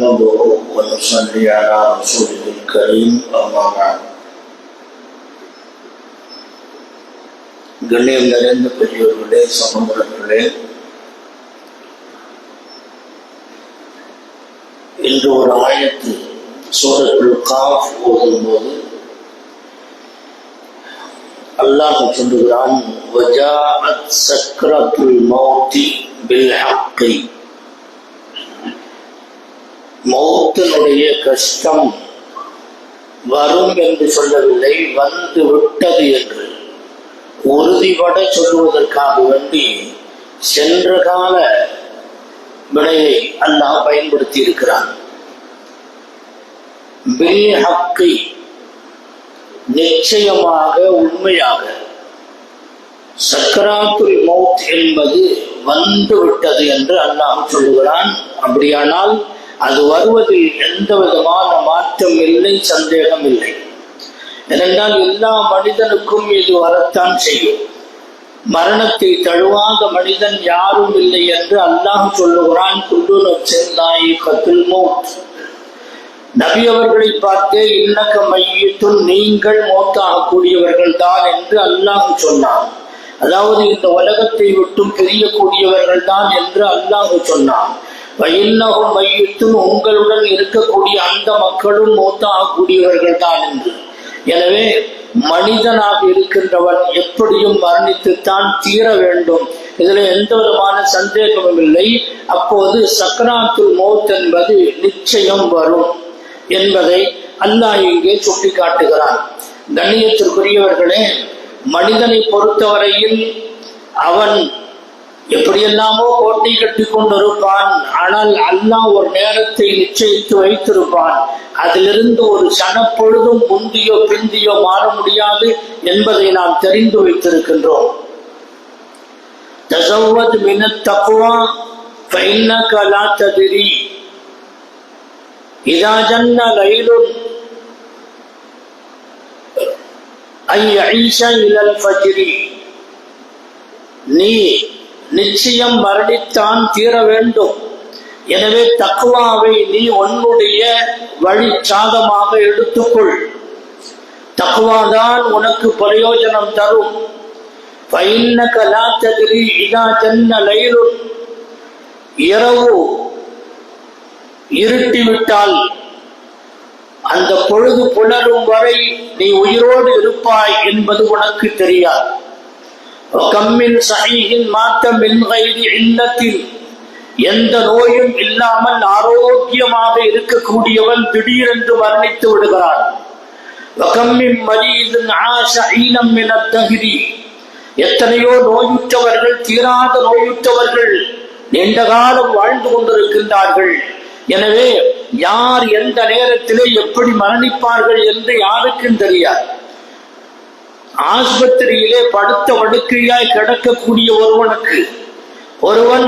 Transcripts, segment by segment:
نحمده ونصلي على رسوله الكريم أما بعد கண்ணியம் நிறைந்த பெரியவர்களே சகோதரர்களே இன்று ஒரு ஆயத்து சூரத்துல் காஃப் ஓதும்போது அல்லாஹ் சொல்லுகிறான் வஜாஅத் சக்ரத்துல் மௌத்தி பில் ஹக்கி மௌத்தினுடைய கஷ்டம் வரும் என்று சொல்லவில்லை வந்து விட்டது என்று. உறுதிபட சொல்லுவதற்காக வேண்டி சென்ற கால விடையை அல்லாஹ் பயன்படுத்தி இருக்கிறான் பில் நிச்சயமாக உண்மையாக. சக்கராத்துல் மௌத் என்பது வந்து விட்டது என்று அல்லாஹ் சொல்லுகிறான். அப்படியானால் அது வருவதில் எந்த விதமான மாற்றம் இல்லை சந்தேகம் இல்லை. ஏனென்றால் எல்லா மனிதனுக்கும் இது வரத்தான் செய்யும். மரணத்தை தழுவாத மனிதன் யாரும் இல்லை என்று அல்லாஹ் சொல்லுகிறான் குண்டு செந்தாய் கத்தில் மௌத். நபி அவர்களை பார்த்தே இன்னக்க மையத்தும் நீங்கள் மௌத்தாக கூடியவர்கள் தான் என்று அல்லாஹ் சொன்னான். அதாவது இந்த உலகத்தை விட்டும் பிரியக்கூடியவர்கள் தான் என்று அல்லாஹ் சொன்னான். வயின்னகும் மையத்தும் உங்களுடன் இருக்கக்கூடிய அந்த மக்களும் மௌத்தாக ஆகக்கூடியவர்கள் தான் என்று. எனவே மனிதனாக இருக்கின்றவன் எப்படியும் மரணித்துத்தான் தீர வேண்டும். இதுல எந்த விதமான சந்தேகமும் இல்லை. அப்போது சக்கராத்துல் மௌத் என்பது நிச்சயம் வரும் என்பதை அல்லாஹ் இங்கே சுட்டி காட்டுகிறான் கண்ணியத்திற்குரியவர்களே மனிதனை பொறுத்தவரையில் அவன் எப்படியெல்லாமோ கோட்டை கட்டி கொண்டிருப்பான். ஆனால் அல்லாஹ் ஒரு நேரத்தை நிச்சயித்து வைத்திருப்பான். அதிலிருந்து ஒரு சனப்பொழுதும் முந்தியோ பிந்தியோ மாற முடியாது என்பதை நாம் தெரிந்து வைத்திருக்கின்றோம். தசவத் மின தக்குவா கலா ஐ ஐஷா இலல் நீ நிச்சயம் மரணித்தான் தீர வேண்டும். எனவே தக்குவாவை நீ உன்னுடைய வழி சாதமாக எடுத்துக்கொள். தக்குவாதான் உனக்கு பிரயோஜனம் தரும். இரவு இருட்டிவிட்டால் அந்த பொழுது புலரும் வரை நீ உயிரோடு இருப்பாய் என்பது உனக்கு தெரியாது. கம்மின் சஹீஹின் மாற்றம் மின்கைதி இல்லத்தில். எந்த நோயும் இல்லாமல் ஆரோக்கியமாக இருக்கக்கூடியவன் திடீரென்று மரணித்து விடுகிறான். எத்தனையோ நோயுற்றவர்கள் தீராத நோயுற்றவர்கள் நீண்ட காலம் வாழ்ந்து கொண்டிருக்கின்றார்கள். எனவே யார் எந்த நேரத்திலே எப்படி மரணிப்பார்கள் என்று யாருக்கும் தெரியாது. ஆஸ்பத்திரியிலே படுத்த வடுக்கையாய் கிடக்கக்கூடிய ஒருவனுக்கு ஒருவன்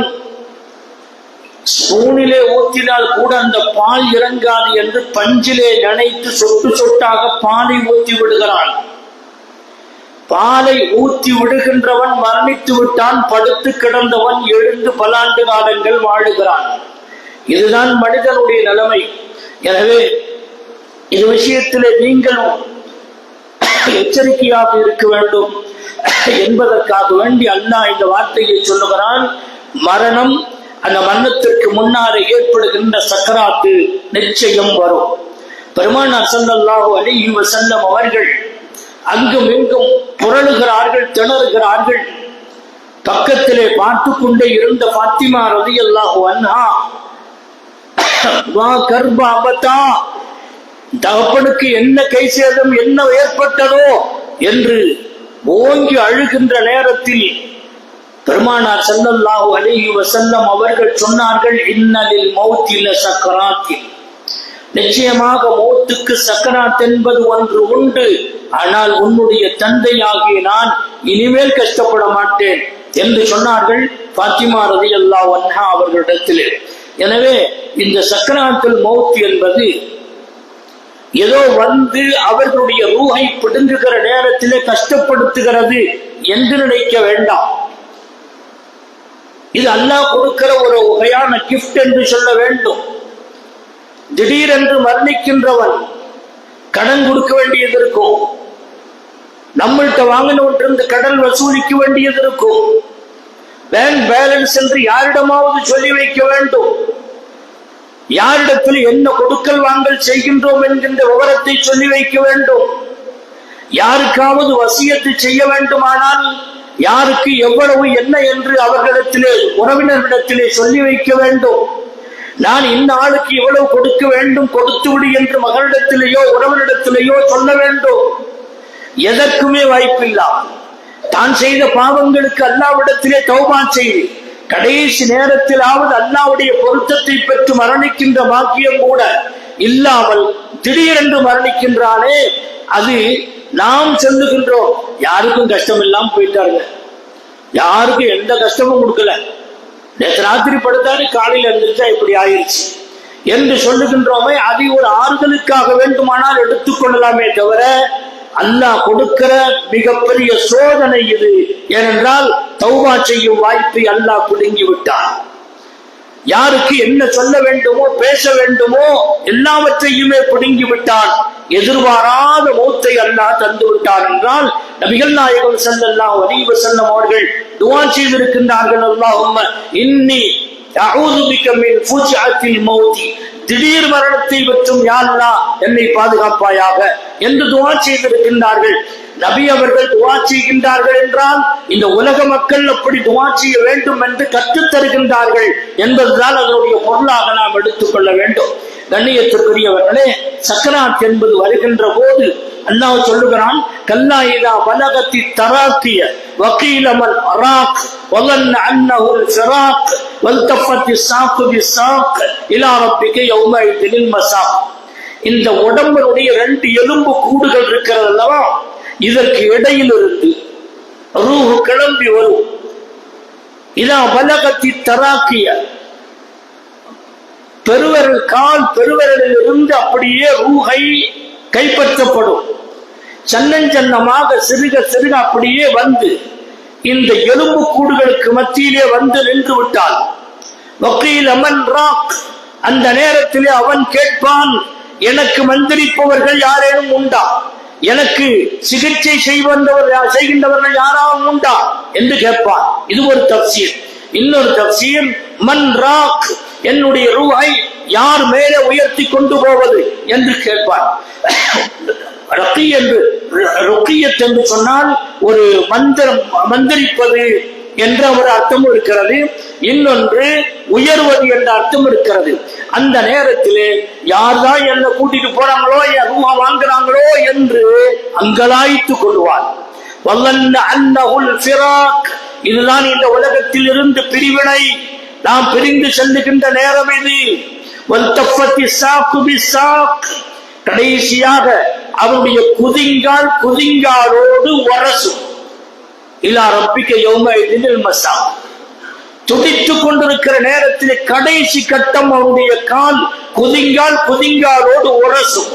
ஸ்பூனிலே ஊற்றினால் கூட அந்த பால் இறங்காது என்று பஞ்சிலே நினைத்து சொட்டு சொட்டாக பாலை ஊற்றி விடுகிறான். பாலை ஊற்றி விடுகின்றவன் மரணித்து விட்டான் படுத்து கிடந்தவன் எழுந்து பலாண்டு காலங்கள் வாழுகிறான். இதுதான் மனிதனுடைய நிலைமை. எனவே இது விஷயத்திலே நீங்கள் எச்சரிக்கையாக இருக்க வேண்டும். என்பதற்காக வேண்டி அல்லாஹ் இந்த வார்த்தையை சொல்லுகிறான் மரணம் அந்த மரணத்திற்கு முன்னாலே ஏற்படுகின்ற சக்கராத்து நிச்சயம் வரும். பெருமானார் சல்லல்லாஹு அலி செல்லம் அவர்கள் அங்கும் இங்கும் புரளுகிறார்கள் திணறுகிறார்கள். பக்கத்திலே பார்த்து கொண்டே இருந்த பாத்திமா ரலியல்லாஹு அன்ஹா வா கர்பாபதா தகப்பனுக்கு என்ன கை சேதம் என்ன ஏற்பட்டதோ என்று ஓங்கி அழுகின்ற நேரத்தில் பெருமானார் செல்லல்லாஹு அலேஹி வசல்லம் அவர்கள் சொன்னார்கள் இன்னலில் மௌத்தில சக்கராத்தில் நிச்சயமாக மௌத்துக்கு சக்கராத் என்பது ஒன்று உண்டு. ஆனால் உன்னுடைய தந்தையாகிய நான் இனிமேல் கஷ்டப்பட மாட்டேன் என்று சொன்னார்கள் பாத்திமா ரதி அல்லா ஒன்ஹா அவர்களிடத்திலே. எனவே இந்த சக்கராத்தில் மௌத் என்பது ஏதோ வந்து அவர்களுடைய ரூஹை பிடுங்குகிற நேரத்திலே கஷ்டப்படுத்துகிறது என்று நினைக்க வேண்டாம். இது அல்லாஹ் கொடுக்கிற ஒரு வகையான கிஃப்ட் என்று சொல்ல வேண்டும். திடீரென்று மரணிக்கின்றவன் கடன் கொடுக்க வேண்டியது இருக்கும். நம்மள்கிட்ட வாங்கினவற்றிருந்து கடன் வசூலிக்க வேண்டியது இருக்கும். பேங்க் பேலன்ஸ் என்று யாரிடமாவது சொல்லி வைக்க வேண்டும். யாரிடத்தில் என்ன கொடுக்கல் வாங்கல் செய்கின்றோம் என்கின்ற விவரத்தை சொல்லி வைக்க வேண்டும். யாருக்காவது வசியத்து செய்ய வேண்டுமானால் யாருக்கு எவ்வளவு என்ன என்று அவர்களிடத்திலே உறவினர்களிடத்திலே சொல்லி வைக்க வேண்டும். நான் இந்த ஆளுக்கு இவ்வளவு கொடுக்க வேண்டும் கொடுத்து விடு என்று மகளிடத்திலேயோ உறவினிடத்திலேயோ சொல்ல வேண்டும். எதற்குமே வாய்ப்பில்லாமல் தான் செய்த பாவங்களுக்கு அல்லாவிடத்திலே தௌபா செய்து கடைசி நேரத்திலாவது அல்லாவுடைய பொருத்தத்தை பெற்று மரணிக்கின்ற பாக்கியம் கூட இல்லாமல் திடீரென்று மரணிக்கின்றானே அது நாம் சொல்லுகின்றோம். யாருக்கும் கஷ்டம் இல்லாம போயிட்டாருங்க. யாருக்கும் எந்த கஷ்டமும் கொடுக்கல. நேற்று ராத்திரி படுத்தாரு காலையில் இருந்துச்சா இப்படி ஆயிடுச்சு என்று சொல்லுகின்றோமே அதை ஒரு ஆறுதலுக்காக வேண்டுமானால் எடுத்துக்கொள்ளலாமே தவிர அல்லாஹ் கொடுக்கிற மிகப்பெரிய சோதனை இது. ஏனென்றால் தௌபா செய்யும் வாய்ப்பை அல்லாஹ் புடுங்கி விட்டான் யாருக்கு என்ன சொல்ல வேண்டுமோ பேச வேண்டுமோ எல்லாவற்றையுமே பிடுங்கி விட்டான் எதிர்பாராத மூத்தை அல்லாஹ் தந்து விட்டார் என்றால் நபிகள் நாயகம் செல்லல்லாம் வலிவ செல்லம் அவர்கள் துவா செய்திருக்கின்றார்கள் அல்லாஹ் இன்னி அஊது பிக்க மின் மௌதி. திடீர் மரணத்தை பற்றும் யாழ்லா என்னை பாதுகாப்பாயாக என்று துவா செய்திருக்கின்றார்கள். நபி அவர்கள் துவா செய்கின்றார்கள் என்றால் இந்த உலக மக்கள் அப்படி துவா செய்ய வேண்டும் என்று கற்றுத் தருகின்றார்கள் என்பதுதான் அதனுடைய பொருளாக நாம் எடுத்துக்கொள்ள வேண்டும். கண்ணியத்திற்குரியவர்களே சக்கராத் என்பது வருகின்ற போது அல்லாஹ் சொல்லுகிறான் கல்லாயிதா வலகத்தி தராக்கிய வக்கீலமல் அராக் وظن أنه الفراق والتفت الساق بالساق إلى ربك يومئذ المساق இந்த உடம்பினுடைய ரெண்டு எலும்பு கூடுகள் இருக்கிறது அல்லவா இதற்கு இடையில் இருந்து ரூஹு கிளம்பி வரும் இதா வலகத்தி தராக்கிய பெருவரல் கால் பெருவரலில் இருந்து அப்படியே ரூகை கைப்பற்றப்படும். சன்னஞ்சன்னமாக சிறுக சிறுக அப்படியே வந்து இந்த எலும்பு கூடுகளுக்கு மத்தியிலே வந்து நின்று விட்டான் வக்கீல் அமன் ராக் அந்த நேரத்திலே அவன் கேட்பான் எனக்கு மந்திரிப்பவர்கள் யாரேனும் உண்டா? எனக்கு சிகிச்சை செய்வந்தவர் செய்கின்றவர்கள் யாராவது உண்டா? என்று கேட்பான். இது ஒரு தப்சீர். இன்னொரு தப்சீர் மன் ராக் என்னுடைய ரூவாய் யார் மேலே உயர்த்தி கொண்டு போவது என்று கேட்பார். ரக்கி என்று ருக்கியத் என்று சொன்னால் ஒரு மந்திரம் மந்திரிப்பது என்ற ஒரு அர்த்தம் இருக்கிறது. இன்னொன்று உயர்வது என்ற அர்த்தம் இருக்கிறது. அந்த நேரத்திலே யார்தான் என்ன கூட்டிட்டு போறாங்களோ என் ரூபா வாங்குறாங்களோ என்று அங்கலாய்த்து கொள்வார். வல்லன்ன உல் ஃபிராக். இதுதான் இந்த உலகத்தில் இருந்து பிரிவினை. நாம் பிரிந்து செல்லுகின்ற நேரம் இது. வல்தஃபத்தி சாக்கு கடைசியாக அவருடைய குதிங்கால் குதிங்காலோடு உரசும் இல்லா ரப்பிக்க யோம மசா. துடித்துக் கொண்டிருக்கிற நேரத்தில் கடைசி கட்டம் அவருடைய கால் குதிங்கால் குதிங்காலோடு உரசும்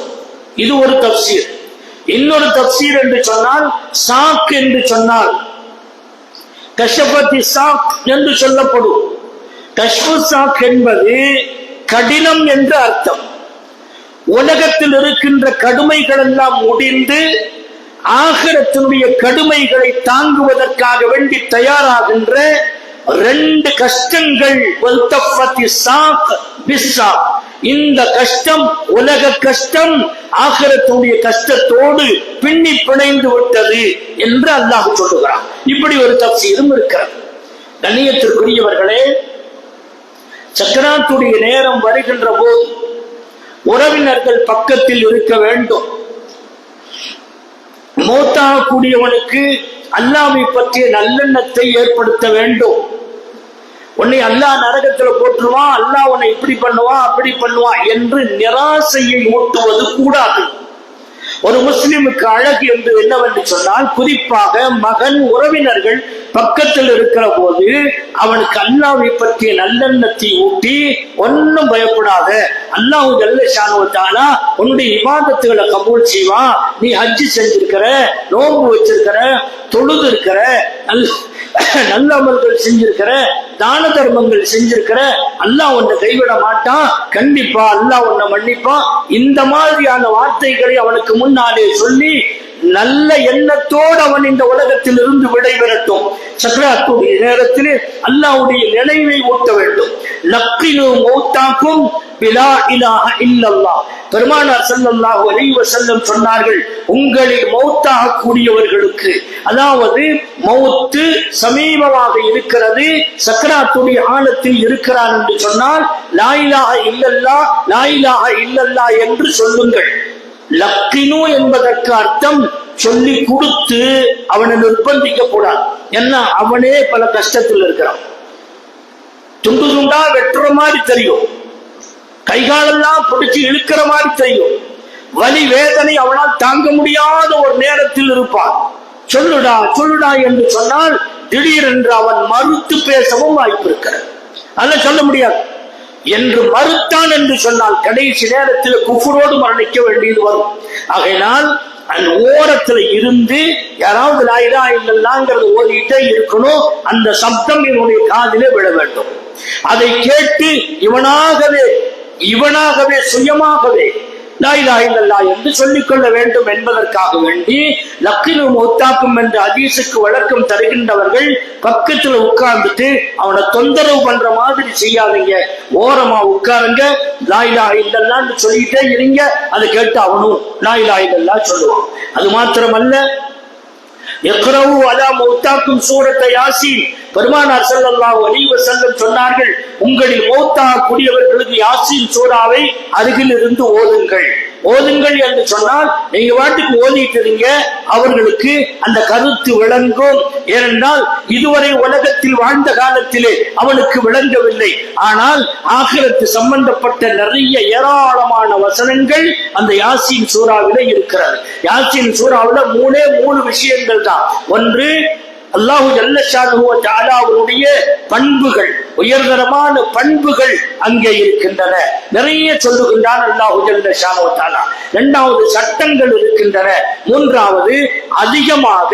இது ஒரு தப்சீர். இன்னொரு தப்சீர் என்று சொன்னால் சாக் என்று சொன்னால். கஷபதி சாக் என்று சொல்லப்படும். கஷ்புசாக் என்பது கடினம் என்று அர்த்தம். உலகத்தில் இருக்கின்ற கடுமைகள் எல்லாம் முடிந்து ஆகரத்தினுடைய கடுமைகளை தாங்குவதற்காக வேண்டி தயாராகின்ற ரெண்டு கஷ்டங்கள். இந்த கஷ்டம் உலக கஷ்டம் ஆகரத்துடைய கஷ்டத்தோடு பின்னி பிணைந்து விட்டது என்று அல்லாஹ் சொல்லுகிறான். இப்படி ஒரு தப்சீரும் இருக்கிறது. கண்ணியத்திற்குரியவர்களே சக்கராத்துடைய நேரம் வருகின்ற போது உறவினர்கள் பக்கத்தில் இருக்க வேண்டும். மூத்தாகக்கூடியவனுக்கு அல்லாமை பற்றிய நல்லெண்ணத்தை ஏற்படுத்த வேண்டும். உன்னை அல்லாஹ் நரகத்துல போட்டுருவான் அல்லாஹ் உன்னை இப்படி பண்ணுவான் அப்படி பண்ணுவான் என்று நிராசையை ஊட்டுவது கூடாது. ஒரு முஸ்லிமுக்கு அழகு என்று என்னவென்று சொன்னால் குறிப்பாக மகன் உறவினர்கள் பக்கத்தில் இருக்கிற போது அவனுக்கு அல்லாவை பற்றிய நல்லெண்ணத்தை ஊட்டி ஒன்னும் பயப்படாத அல்லாஹு நல்ல உன்னுடைய விவாதத்துகளை கபூல் செய்வான். நீ ஹஜ்ஜி செஞ்சிருக்கிற நோன்பு வச்சிருக்கிற தொழுது இருக்கிற நல்ல நல்ல அமல்கள் செஞ்சிருக்கிற தான தர்மங்கள் செஞ்சிருக்கிற அல்லாஹ் உன்னை கைவிட மாட்டான். கண்டிப்பா அல்லாஹ் உன்னை மன்னிப்பான். இந்த மாதிரியான வார்த்தைகளை அவனுக்கு முன்னாலே சொல்லி நல்ல எண்ணத்தோடு அவன் இந்த உலகத்தில் இருந்து விடைபெறட்டும். சக்கராத்துடைய நேரத்திலே அல்லாவுடைய நினைவை ஊட்ட வேண்டும். லக்கினு மௌத்தாக்கும் பிலா இலாக இல்லல்லா பெருமானார் ஸல்லல்லாஹு அலைஹி செல்லம் சொன்னார்கள் உங்களில் மௌத்தாக கூடியவர்களுக்கு அதாவது மௌத்து சமீபமாக இருக்கிறது சக்கராத்துடைய ஆழத்தில் இருக்கிறார் என்று சொன்னால் லாயிலாக இல்லல்லா லாயிலாக இல்லல்லா என்று சொல்லுங்கள். லக்கினு என்பதற்கு அர்த்தம் சொல்லி கொடுத்து அவனை நிர்பந்திக்க கூடாது ஏன்னா அவனே பல கஷ்டத்தில் இருக்கிறான். துண்டு துண்டா வெட்டுற மாதிரி தெரியும். கைகாலெல்லாம் பிடிச்சி இழுக்கிற மாதிரி தெரியும். வலி வேதனை அவனால் தாங்க முடியாத ஒரு நேரத்தில் இருப்பான். சொல்லுடா சொல்லுடா என்று சொன்னால் திடீரென்று அவன் மறுத்து பேசவும் வாய்ப்பு இருக்கிறான் அதெல்லாம் சொல்ல முடியாது. என்று மறுத்தான் என்று சொன்னால் கடைசி நேரத்தில் குஃபுரோடு மரணிக்க வேண்டியது வரும். ஆகையினால் அந்த ஓரத்துல இருந்து யாராவது லாயிலா இல்லல்லாங்கிறது ஓடிட்டே இருக்கணும். அந்த சப்தம் என்னுடைய காதிலே விழ வேண்டும். அதை கேட்டு இவனாகவே இவனாகவே சுயமாகவே லாயிலா இல்லல்லா என்று சொல்லிக்கொள்ள வேண்டும் என்பதற்காக வேண்டி லக்கினு மௌத்தாக்கும் என்று அதீசுக்கு வழக்கம் தருகின்றவர்கள் பக்கத்துல உட்கார்ந்துட்டு அவனை தொந்தரவு பண்ற மாதிரி செய்யாதீங்க. ஓரமா உட்காருங்க. லாயிலா இல்லல்லான்னு சொல்லிட்டே இருங்க. அதை கேட்டு அவனும் லாயிலா இல்லல்லா சொல்லுவான். அது மாத்திரமல்ல எக்ரவு அலா மௌத்தாக்கும் சூரத்தை யாசின். பெருமானார் ஸல்லல்லாஹு அலைஹி வஸல்லம் சொன்னார்கள் உங்களில் மௌத்தா கூடியவர்களுக்கு யாசின் சூறாவை அருகில் இருந்து ஓதுங்கள். ஓதுங்கள் என்று சொன்னால் நீங்க வாட்டுக்கு ஓதிட்டு இருங்க அவர்களுக்கு அந்த கருத்து விளங்கும். ஏனென்றால் இதுவரை உலகத்தில் வாழ்ந்த காலத்திலே அவனுக்கு விளங்கவில்லை. ஆனால் ஆகிரத்து சம்பந்தப்பட்ட நிறைய ஏராளமான வசனங்கள் அந்த யாசின் சூறாவில இருக்கிறது. யாசின் சூறாவில மூணே மூணு விஷயங்கள் தான் ஒன்று அல்லாஹு ஜல்லஷானுவ பண்புகள் உயர்தரமான பண்புகள் அங்கே இருக்கின்றன. நிறைய சொல்லுகின்றான் அல்லாஹு ஜல்லஷானுவ இரண்டாவது சட்டங்கள் இருக்கின்றன. மூன்றாவது அதிகமாக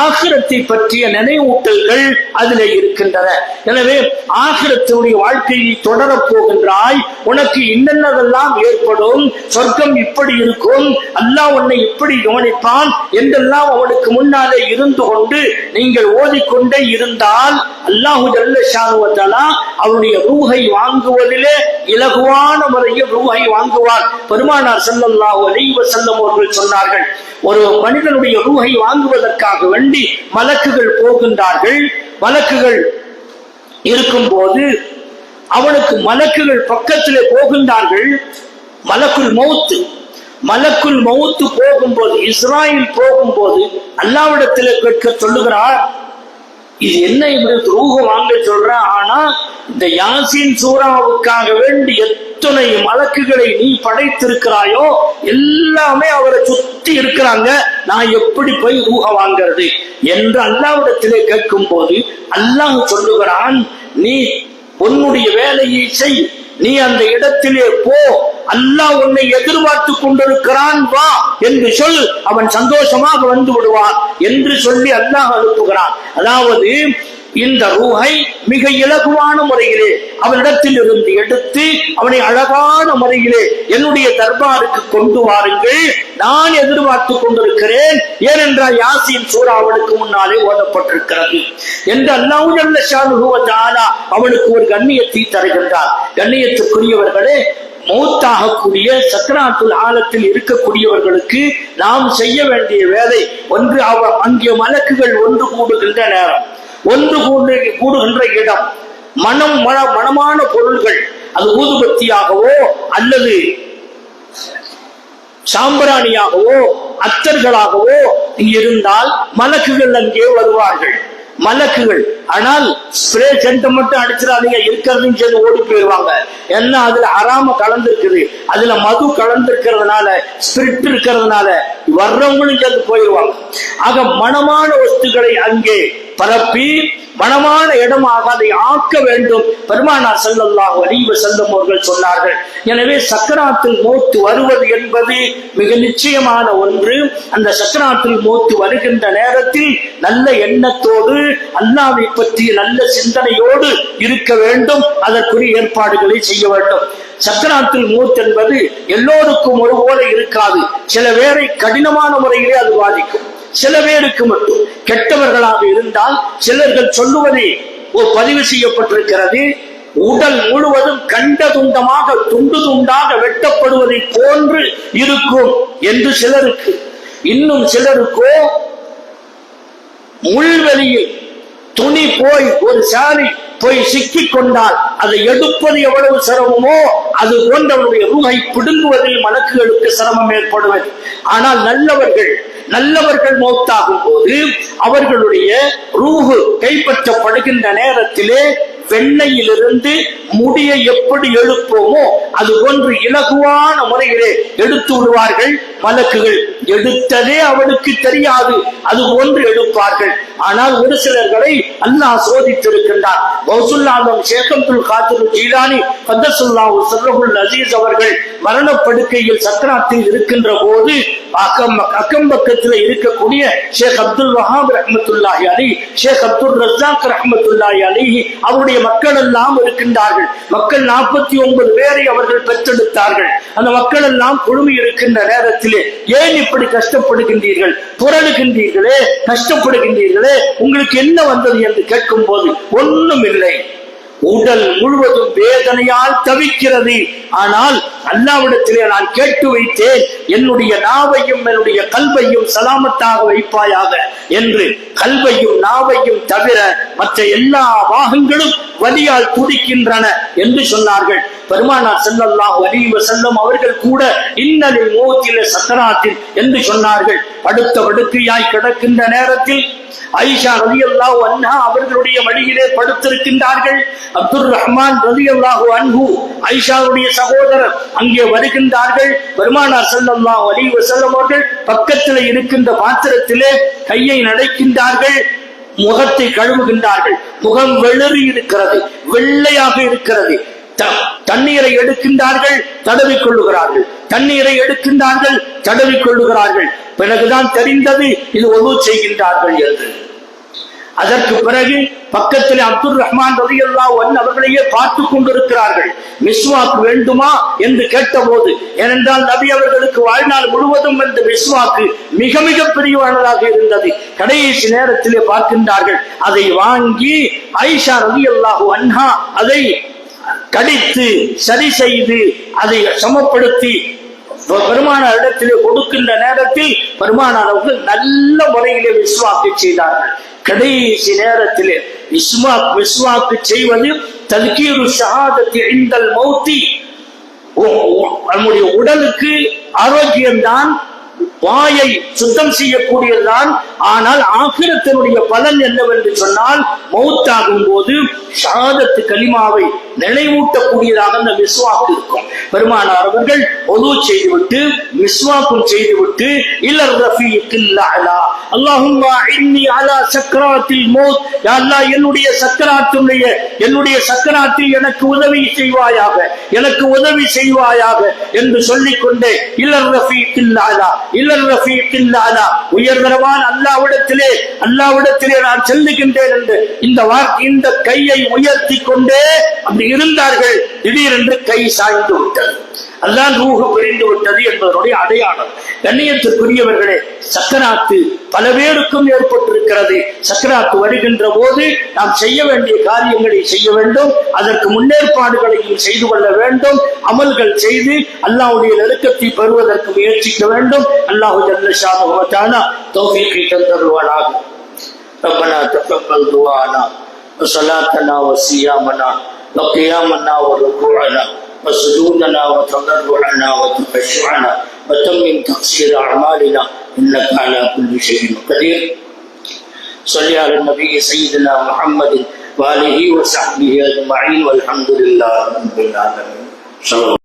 ஆகிரத்தை பற்றிய நினைவூட்டல்கள் அதில் இருக்கின்றன. எனவே ஆகிரத்தினுடைய வாழ்க்கையை தொடரப் போகின்றாய். உனக்கு என்னென்னதெல்லாம் ஏற்படும்? சொர்க்கம் இப்படி இருக்கும். அல்லாஹ் உன்னை இப்படி கவனிப்பான் என்றெல்லாம் அவனுக்கு முன்னாலே இருந்து கொண்டு நீங்கள் ஓதிக்கொண்டே இருந்தால் அல்லாஹு ஜல்லஷானுவத்தாலா அவனுடைய ரூஹை வாங்குவதிலே இலகுவான முறையில் ரூஹை வாங்குவார் பெருமானார் செல்லல்லாஹு அலைவ வஸல்லம் அவர்கள் சொன்னார்கள் ஒரு மனிதனுடைய ரூ ரூஹை வாங்குவதற்காக வேண்டி மலக்குகள் போகின்றார்கள். மலக்குகள் இருக்கும்போது அவனுக்கு மலக்குகள் பக்கத்திலே போகின்றார்கள். மலக்குள் மௌத்து மலக்குள் மௌத்து போகும்போது இஸ்ராயில் போகும்போது அல்லாவிடத்திலே கேட்க சொல்லுகிறார் இது என்ன இப்படி ரூஹம் வாங்க சொல்ற? ஆனா இந்த யாசின் சூறாவுக்காக வேண்டி எத்தனை மலக்குகளை நீ படைத்திருக்கிறாயோ எல்லாமே அவரை சுத்தி இருக்கிறாங்க. நான் எப்படி போய் ரூஹ வாங்கிறது? என்று அல்லாவிடத்திலே கேட்கும் போது அல்லாஹ் சொல்லுகிறான் நீ உன்னுடைய வேலையை செய். நீ அந்த இடத்திலே போ. அல்லாஹ் உன்னை எதிர்பார்த்து கொண்டிருக்கிறான் வா என்று சொல். அவன் சந்தோஷமாக வந்து விடுவான் என்று சொல்லி அல்லாஹ் அனுப்புகிறான். அதாவது இந்த ரூஹை மிக இலகுவான முறையிலே அவனிடத்தில் இருந்து எடுத்து அவனை அழகான முறையிலே என்னுடைய தர்பாருக்கு கொண்டு வாருங்கள். நான் எதிர்பார்த்து கொண்டிருக்கிறேன். ஏனென்றால் யாசின் சூறா அவனுக்கு முன்னாலே ஓதப்பட்டிருக்கிறது. என்று அல்லாவும் நல்ல ஷானுகுவதாலா அவனுக்கு ஒரு கண்ணியத்தை தருகின்றார். கண்ணியத்துக்குரியவர்களே மௌத்தாகக்கூடிய சக்கராத்துல் ஆழத்தில் இருக்கக்கூடியவர்களுக்கு நாம் செய்ய வேண்டிய வேலை ஒன்று அவ அங்கே மலக்குகள் ஒன்று கூடுகின்ற நேரம் ஒன்று கூடு கூடுகின்ற இடம். மனம் மன மனமான பொருள்கள் அது ஊதுபத்தியாகவோ அல்லது சாம்பிராணியாகவோ அத்தர்களாகவோ இருந்தால் மலக்குகள் அங்கே வருவார்கள். மலக்குகள். ஆனால் ஸ்ப்ரே சென்ட் மட்டும் அடிச்சிடாதீங்க இருக்கிறதையும் சேர்ந்து ஓடி போயிடுவாங்க. ஏன்னா அதுல அறாம கலந்துருக்குது. அதுல மது கலந்துருக்கிறதுனால ஸ்பிரிட் இருக்கிறதுனால வர்றவங்களும் சேர்ந்து போயிடுவாங்க. ஆக மனமான வஸ்துக்களை அங்கே பரப்பி வனமான இடமாக அதை ஆக்க வேண்டும். பெருமானார் செல்லல்லாஹு அறிவு செல்லும் அவர்கள் சொன்னார்கள். எனவே சக்கராத்தில் மூத்து வருவது என்பது மிக நிச்சயமான ஒன்று. அந்த சக்கராத்தில் மூத்து வருகின்ற நேரத்தில் நல்ல எண்ணத்தோடு அல்லாவை பற்றிய நல்ல சிந்தனையோடு இருக்க வேண்டும். அதற்குரிய ஏற்பாடுகளை செய்ய வேண்டும். சக்கராத்தில் மூத் என்பது எல்லோருக்கும் ஒரு போல இருக்காது. சில பேரை கடினமான முறையிலே அது பாதிக்கும். சில பேருக்கு மட்டும் கெட்டவர்களாக இருந்தால் சிலர்கள் சொல்லுவதே ஓ பதிவு செய்யப்பட்டிருக்கிறது. உடல் முழுவதும் கண்ட துண்டமாக துண்டு துண்டாக வெட்டப்படுவதை போன்று இருக்கும் என்று சிலருக்கு. இன்னும் சிலருக்கோ முள்வெளியில் துணி போய் ஒரு சாரி போய் சிக்கிக் கொண்டால் அதை எடுப்பது எவ்வளவு சிரமமோ அது போன்றவருடைய ரூகை பிடுங்குவதில் மலக்குகளுக்கு சிரமம் ஏற்படுவது. ஆனால் நல்லவர்கள் நல்லவர்கள் மௌத்தாகும் போது அவர்களுடைய ரூஹு கைப்பற்றப்படுகின்ற நேரத்திலே வெண்ணையிலிருந்து முடியை எப்படி எழுப்போமோ அது போன்று இலகுவான முறையிலே எடுத்து விடுவார்கள் மலக்குகள். எடுத்ததே அவனுக்கு தெரியாது. அது போன்று எடுப்பார்கள். ஆனால் ஒரு சிலர்களை அல்லாஹ் சோதித்திருக்கின்றார். பௌசுல்லாதம் ஷேகத்துல் காத்துல் ஜீலானி பத்தசுல்லாஹு சர்ரகுல் அசீஸ் அவர்கள் மரணப்படுக்கையில் சக்கராத்தில் இருக்கின்ற போது அக்கம் அக்கம் பக்கத்தில் இருக்கக்கூடிய ஷேக் அப்துல் வஹாப் ரஹமத்துல்லாஹி அலி ஷேக் அப்துல் ரஜாக் ரஹமத்துல்லாஹி அலி அவருடைய மக்கள் எல்லாம் இருக்கின்றார்கள். மக்கள் நாற்பத்தி ஒன்பது பேரை அவர்கள் பெற்றெடுத்தார்கள். அந்த மக்கள் எல்லாம் குழுமி இருக்கின்ற நேரத்திலே ஏன் இப்படி கஷ்டப்படுகின்றீர்கள்? புரளுகின்றீர்களே கஷ்டப்படுகின்றீர்களே உங்களுக்கு என்ன வந்தது என்று கேட்கும் போது ஒன்றும் இல்லை உடல் முழுவதும் வேதனையால் தவிக்கிறது. ஆனால் அல்லாவிடத்திலே நான் கேட்டு வைத்தேன் என்னுடைய நாவையும் என்னுடைய கல்வையும் சலாமத்தாக வைப்பாயாக என்று. கல்வையும் நாவையும் தவிர மற்ற எல்லா பாகங்களும் வலியால் துடிக்கின்றன என்று சொன்னார்கள். பெருமானார் செல்லல்லாம் வலிவ செல்லும் அவர்கள் கூட இன்னலில் மூத்தில சத்தராத்தில் என்று சொன்னார்கள். படுத்த படுக்கையாய் கிடக்கின்ற நேரத்தில் ஐஷா ரவி அல்லா அவர்களுடைய வழியிலே படுத்திருக்கின்றார்கள். அப்துல் ரஹ்மான் ரதி அல்லாஹு ஐஷாவுடைய சகோதரர் அங்கே வருகின்றார்கள். பெருமானார் செல்லல்லாஹு அலி வசல்லம் அவர்கள் பக்கத்தில் இருக்கின்ற பாத்திரத்திலே கையை நடைக்கின்றார்கள். முகத்தை கழுவுகின்றார்கள். முகம் வெளிறி இருக்கிறது. வெள்ளையாக இருக்கிறது. தண்ணீரை எடுக்கின்றார்கள் தடவிக் கொள்ளுகிறார்கள். தண்ணீரை எடுக்கின்றார்கள் தடவிக் கொள்ளுகிறார்கள். பிறகுதான் தெரிந்தது இது ஒழு செய்கின்றார்கள் என்று. அதற்கு பிறகு பக்கத்தில் அப்துல் ரஹ்மான் ரதியல்லா ஒன் அவர்களையே பார்த்து கொண்டிருக்கிறார்கள். மிஸ்வாக்கு வேண்டுமா என்று கேட்டபோது ஏனென்றால் நபி அவர்களுக்கு வாழ்நாள் முழுவதும் இந்த மிஸ்வாக்கு மிக மிக பெரியவானதாக இருந்தது. கடைசி நேரத்திலே பார்க்கின்றார்கள் அதை வாங்கி ஐஷா ரதியல்லாஹு அன்ஹா அதை கடித்து சரி செய்து அதை சமப்படுத்தி பெருமானார் இடத்திலே கொடுக்கின்ற நேரத்தில் பெருமானார் அவர்கள் நல்ல முறையிலே விசுவாக்கி செய்தார்கள். கடைசி நேரத்திலே இஸ்மா விஸ்வாக்கு செய்வது தல்கீரு ஷஹாதத்தி இந்தல் மௌத்தி. நம்முடைய உடலுக்கு ஆரோக்கியம்தான் வாயை சுத்தம் செய்யக்கூடியதுதான். ஆனால் ஆகிரத்தினுடைய பலன் என்னவென்று சொன்னால் மௌத்தாகும் போது ஷாதத்து கலிமாவை நினைவூட்டக்கூடியதாக அந்த மிஸ்வாக்கு இருக்கும். பெருமானார் அவர்கள் ஒது செய்துவிட்டு மிஸ்வாக்கும் செய்துவிட்டு இல்லர் ரஃபீக்கில்லா அல்லாஹும்மா இன்னி அலா சக்கராத்தில் மோத். அல்லா என்னுடைய சக்கராத்துடைய என்னுடைய சக்கராத்தில் எனக்கு உதவி செய்வாயாக எனக்கு உதவி செய்வாயாக என்று சொல்லிக்கொண்டே இல்லர் ரஃபீக்கில்லா இல்லர் ரஃபீக்கில்லா உயர்தரமான அல்லாவிடத்திலே அல்லாவிடத்திலே நான் செல்லுகின்றேன் என்று இந்த வாக்கு இந்த கையை உயர்த்தி கொண்டே அப்படி இருந்தார்கள். திடீரென்று கை சாய்ந்து விட்டது. அதுதான் ரூஹு பிரிந்து விட்டது என்பதனுடைய அடையாளம் கண்ணியத்திற்குரியவர்களே சக்கராத்து பல பேருக்கும் ஏற்பட்டிருக்கிறது சக்கராத்து வருகின்ற போது நாம் செய்ய வேண்டிய காரியங்களை செய்ய வேண்டும் அதற்கு முன்னேற்பாடுகளையும் செய்து கொள்ள வேண்டும் அமல்கள் செய்து அல்லாவுடைய நெருக்கத்தை பெறுவதற்கு முயற்சிக்க வேண்டும் அல்லாஹு ஜல்லஷான தோஃபியை தந்தருவானாக ربنا تقبل دعانا وصلاتنا وصيامنا وقيامنا وركوعنا وسجودنا وتضرعنا وتخشعنا وتمم تقصير أعمالنا إنك على كل شيء قدير. صل على النبي سيدنا محمد وآله وصحبه أجمعين والحمد لله رب العالمين. صلى